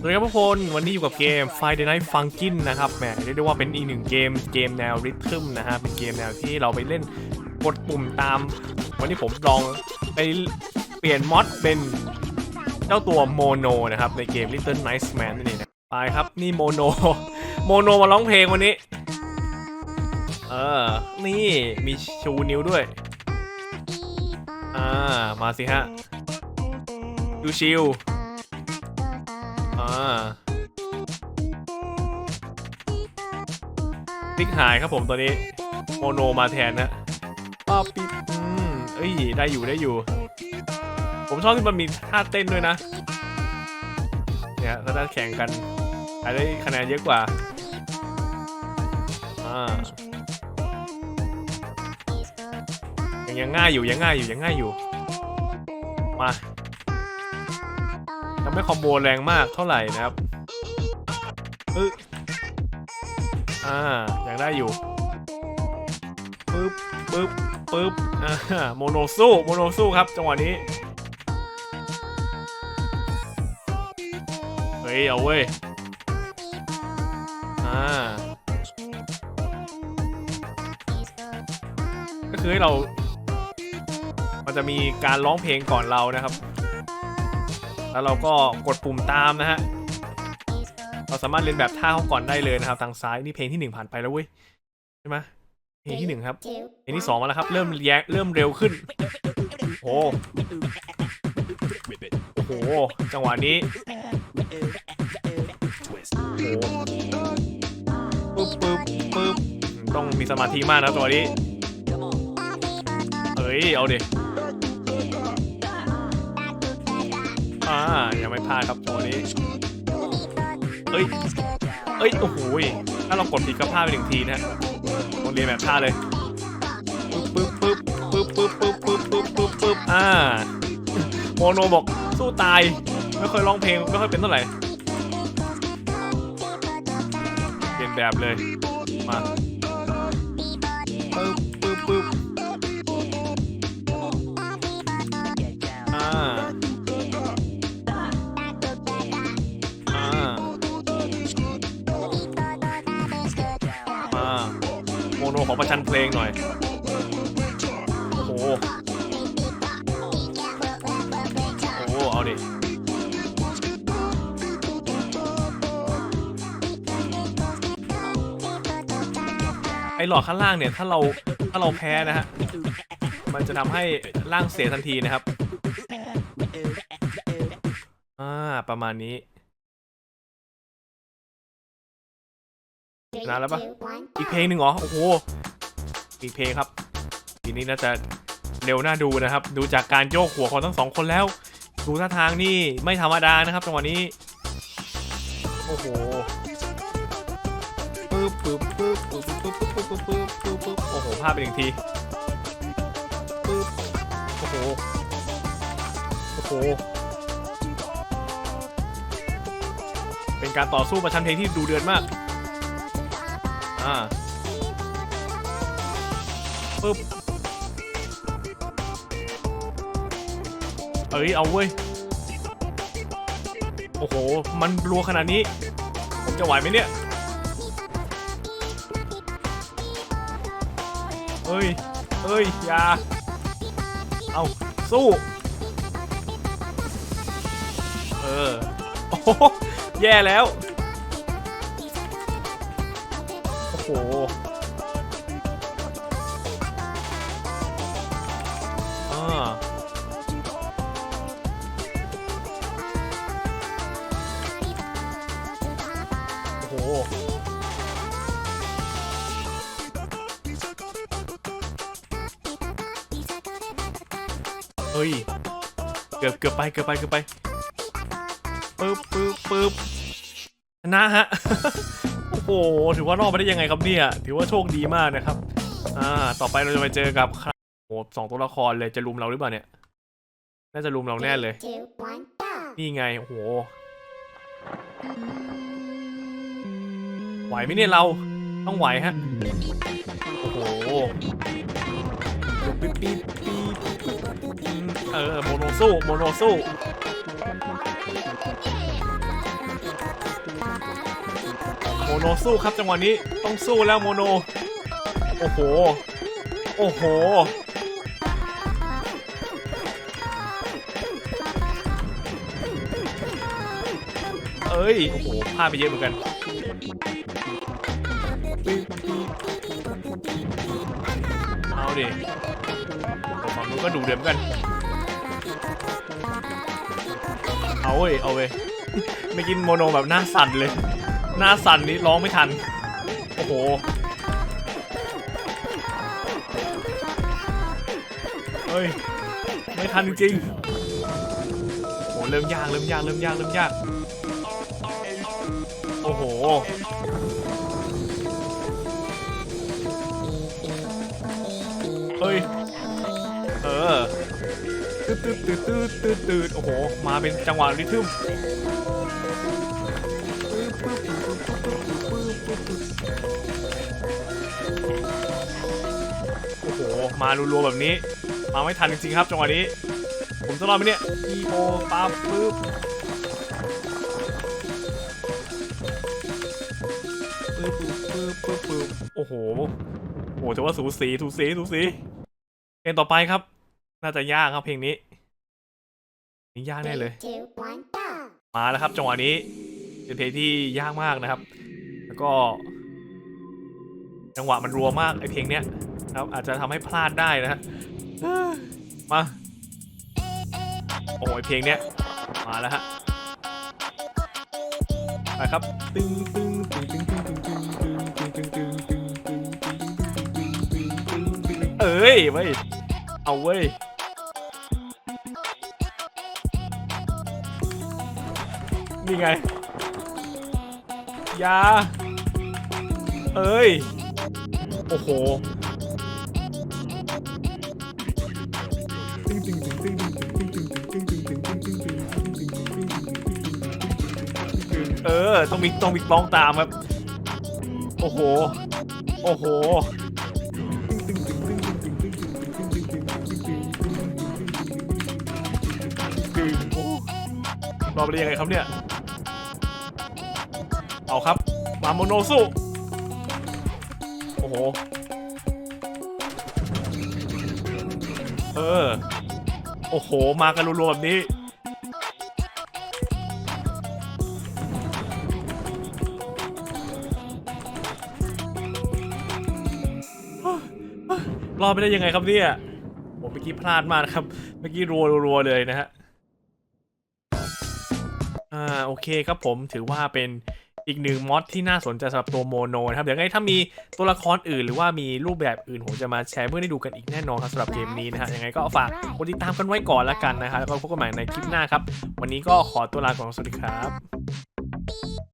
สวัสดีครับทุกคนวันนี้อยู่กับเกม Friday Night Funkin' นะครับแหมเรียกได้ว่าเป็นอีกหนึ่งเกมเกมแนวริทึมนะฮะเป็นเกมแนวที่เราไปเล่นกดปุ่มตาม วันนี้ผมลองไปเปลี่ยนมอดเป็นเจ้าตัวโมโนนะครับในเกม Little Nice Man นั่นเองนะไปครับนี่โมโนโมโนมาร้องเพลงวันนี้ เออ นี่มีชูนิ้วด้วย อ่า มาสิฮะ ดูชิล ติ๊กหายครับผมตัวนี้ โมโนมาแทนนะป้าปิดอืมเอ้ย ได้อยู่ได้อยู่ ผมชอบที่มันมีท่าเต้นด้วยนะ เนี่ยถ้าได้แข่งกันใครได้คะแนนเยอะกว่า อ่ายังยังง่ายอยู่ยังง่ายอยู่ยังง่ายอยู่ มา ยังไม่คอมโบแรงมากเท่าไหร่นะครับอึอ่ายังได้อยู่ปึ๊บปึ๊บปึ๊บอ่าโมโนสู้โมโนสู้ครับจังหวะนี้ เฮ้ย เอาเว้ย อ่า ก็คือให้เรา มันจะมีการร้องเพลงก่อนเรานะครับ แล้วเราก็กดปุ่มตามนะฮะ เราสามารถเรียนแบบท่าเขาก่อนได้เลยนะครับ ทางซ้ายนี่เพลงที่หนึ่งผ่านไปแล้วเว้ยใช่ไหมเพลงที่หนึ่งครับ เพลงที่สองมาแล้วครับ เริ่มแยกเริ่มเร็วขึ้น โอ้โหโอ้จังหวะนี้โอ้ปึ๊บปึ๊บปึ๊บต้องมีสมาธิมากนะตัวนี้ เฮ้ย เอาดิ อ่ายังไม่พลาดครับตัวนี้เอ้ยเอ้ยโอ้โหถ้าเรากดผิดก็พลาดไปหนึ่งทีนะฮะต้องเรียนแบบท่าดเลยปึ๊บปึ๊บปึ๊บปึ๊บปึ๊บปึ๊บปึ๊บปึ๊บปึ๊บอ่าโมโนบอกสู้ตายไม่เคยร้องเพลงไม่ค่อยเป็นเท่าไหร่เรียนแบบเลยมา โนขอประชันเพลงหน่อย โอ้โห โอ้โห เอาดิไอหลอดข้างล่างเนี่ย ถ้าเราถ้าเราแพ้นะฮะ มันจะทำให้ร่างเสียทันทีนะครับ อ่า ประมาณนี้ นานแล้วปะอีกเพลงหนึ่งเหรอ โอ้โห อีกเพลงครับ ทีนี้น่าจะเร็วน่าดูนะครับ ดูจากการโยกหัวของทั้งสองคนแล้ว ดูท่าทางนี่ไม่ธรรมดานะครับจังหวะนี้ โอ้โหปึ๊บปึ๊บปึ๊บปึ๊บปึ๊บปึ๊บปึ๊บปึ๊บปึ๊บปึ๊บโอ้โหพลาดไปหนึ่งทีปึ๊บโอ้โห โอ้โห เป็นการต่อสู้ประชันเพลงที่ดูเดือดมาก อ่าปึ๊บเอ้ยเอาเว้ย โอ้โห มันรัวขนาดนี้ ผมจะไหวไหมเนี่ย เอ้ย เอ้ย อย่า เอาสู้ เออ โอ้โหแย่แล้ว หอ่าโอ้โห เฮ้ย เกือบเกือบไปเกือบไปเกือบไปปึ๊บปึ๊บปึ๊บชนะฮะ โอ้โหถือว่ารอดมาได้ยังไงครับเนี่ย ถือว่าโชคดีมากนะครับ อ่า ต่อไปเราจะไปเจอกับใครโอ้โหสองตัวละครเลยจะลุมเราหรือเปล่าเนี่ย น่าจะลุมเราแน่เลย นี่ไงโอ้โหไหวไหมเนี่ยเราต้องไหวฮะ โอ้โหปิ๊บปิ๊บปิ๊บเออโมโนสู้โมโนสู้ โนสู้ครับจังหวะนี้ต้องสู้แล้วโมโน โอ้โห โอ้โห เอ้ย โอ้โหพลาดไปเยอะเหมือนกัน เอาดิฝั่งนู้นก็ดูเดือดเหมือนกัน เอาเว้ย เอาเว้ยไม่กินโมโนแบบหน้าสั่นเลย หน้าสั่นนี้ร้องไม่ทัน โอ้โห เฮ้ย ไม่ทันจริงโอ้โห เริ่มยาก เริ่มยาก เริ่มยาก เริ่มยาก โอ้โห เฮ้ย เออตืดตืดตืดตืดตืดตืดโอ้โห มาเป็นจังหวะริทึม โอ้โห มารัวๆแบบนี้ มาไม่ทันจริงๆครับจังหวะนี้ ผมจะรอดไหมเนี่ยอีโอปาปึ๊บปึ๊บปึ๊บปึ๊บปึ๊บโอ้โห โอ้โหแต่ว่าสูสีสูสีสูสีเพลงต่อไปครับ น่าจะยากครับเพลงนี้นี่ยากแน่เลย มาแล้วครับจังหวะนี้ เป็นเพลงที่ยากมากนะครับ แล้วก็ จังหวะมันรัวมากไอเพลงเนี้ยครับ อาจจะทำให้พลาดได้นะฮะมาโอ้ยเพลงเนี้ยมาแล้วฮะไปครับตึงตึงตึงตึงตึงตึงตึงตึงตึงตึงตึงตึงตึงตึงตึงตึงตึงตึงเอ้ยเว้ยเอาเว้ยนี่ไง ยา เอ้ย โอ้โหเออ ต้องมีต้องมีต้องตามครับ โอ้โห โอ้โห รอไปได้ยังไงครับเนี่ย เอาครับ มาโมโนสู้โอ้โห เออ โอ้โห มากันรัวๆแบบนี้ รอดไปได้ยังไงครับเนี่ยผมเมื่อกี้พลาดมากนะครับ เมื่อกี้รัวๆเลยนะฮะ อ่า โอเคครับผมถือว่าเป็น อีกหนึ่งมอดที่น่าสนใจสำหรับตัวโมโนนะครับเดี๋ยวไงถ้ามีตัวละครอื่น หรือว่ามีรูปแบบอื่นผมจะมาแชร์เพื่อได้ดูกันอีกแน่นอนครับสำหรับเกมนี้นะฮะยังไงก็ฝากกดติดตามกันไว้ก่อนละกันนะฮะแล้วก็พบกันใหม่ในคลิปหน้าครับ วันนี้ก็ขอตัวลาก่อนสวัสดีครับ